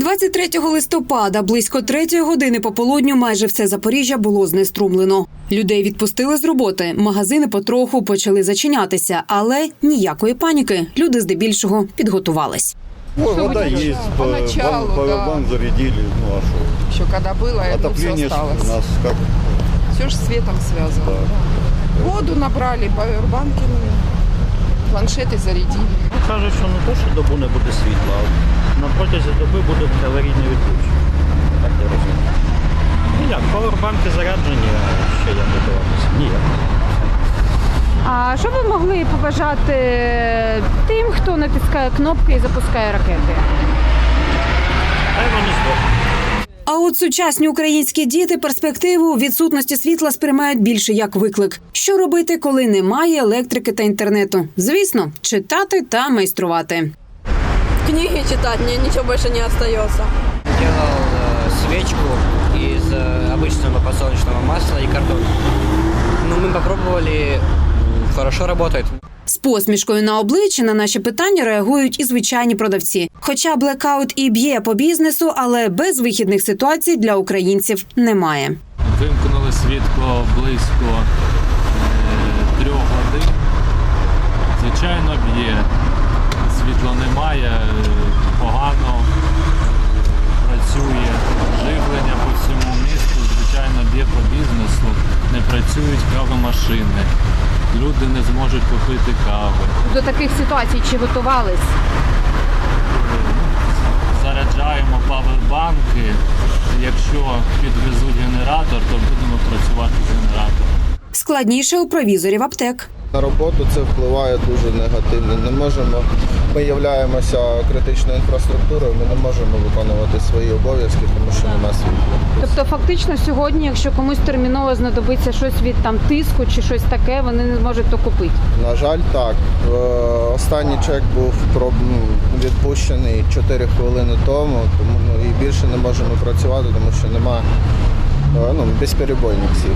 23 листопада, близько третьої години пополудню, майже все Запоріжжя було знеструмлено. Людей відпустили з роботи. Магазини потроху почали зачинятися, але ніякої паніки. Люди здебільшого підготувались. Ой, вода есть, по- Поначалу, бан- да. Зарядили, ну а что? Еще когда было, это все Отопление осталось. у нас как Все же с светом связано. Да. да. Воду набрали, павербанки, ну, планшети зарядили. Ну, Кажуть, що не то, що добу не буде світла, а на протязі доби буде аварійне відключення. Так я розумію. Ніяк, павербанки заряджені, а ще як готуватися? Ніяк. А що ви могли побажати тим, хто натискає кнопки і запускає ракети? Хай вони здохнуть. А от сучасні українські діти перспективу відсутності світла сприймають більше як виклик. Що робити, коли немає електрики та інтернету? Звісно, читати та майструвати. книги читать, мне ничего больше не остается. делал э, свечку из э, обычного подсолнечного масла и картона. Ну, мы попробовали, м, хорошо работает. З посмішкою на обличчі на наші питання реагують і звичайні продавці. Хоча блекаут і б'є по бізнесу, але без вихідних ситуацій для українців немає. Вимкнули світло близько е, трьох годин. Звичайно, б'є. Світла немає, е, погано е, працює живлення по всьому місту. Звичайно, б'є по бізнесу. Не працюють кавомашини. Люди не зможуть попити кави. До таких ситуацій чи готувались? Заряджаємо павербанки. Якщо підвезуть генератор, то будемо працювати з генератором. Складніше у провізорів аптек. На роботу це впливає дуже негативно. Не можемо, ми являємося критичною інфраструктурою, ми не можемо виконувати свої обов'язки, тому що нема світла. Тобто, фактично, сьогодні, якщо комусь терміново знадобиться щось від там тиску чи щось таке, вони не зможуть то купити. На жаль, так. Е, Останній чек був ну, відпущений 4 хвилини тому, тому ну, і більше не можемо працювати, тому що нема е, ну, безперебойних всіх.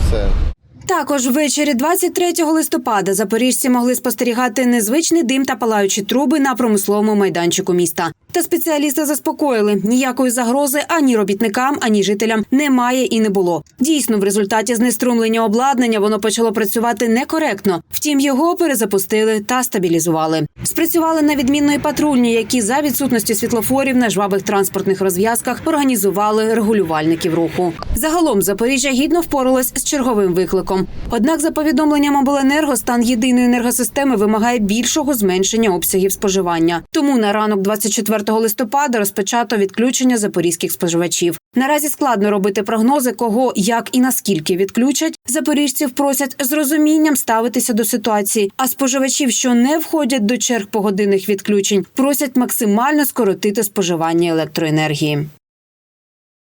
Все. Також ввечері 23 листопада запоріжці могли спостерігати незвичний дим та палаючі труби на промисловому майданчику міста. Та спеціалісти заспокоїли, ніякої загрози ані робітникам, ані жителям немає і не було. Дійсно, в результаті знеструмлення обладнання воно почало працювати некоректно. Втім, його перезапустили та стабілізували. Спрацювали на відмінної патрульні, які за відсутності світлофорів на жвавих транспортних розв'язках організували регулювальників руху. Загалом Запоріжжя гідно впоралось з черговим викликом. Однак, за повідомленням обленерго, стан єдиної енергосистеми вимагає більшого зменшення обсягів споживання. Тому на ранок 24 листопада розпочато відключення запорізьких споживачів. Наразі складно робити прогнози, кого як і наскільки відключать. Запоріжців просять з розумінням ставитися до ситуації. А споживачів, що не входять до черг погодинних відключень, просять максимально скоротити споживання електроенергії.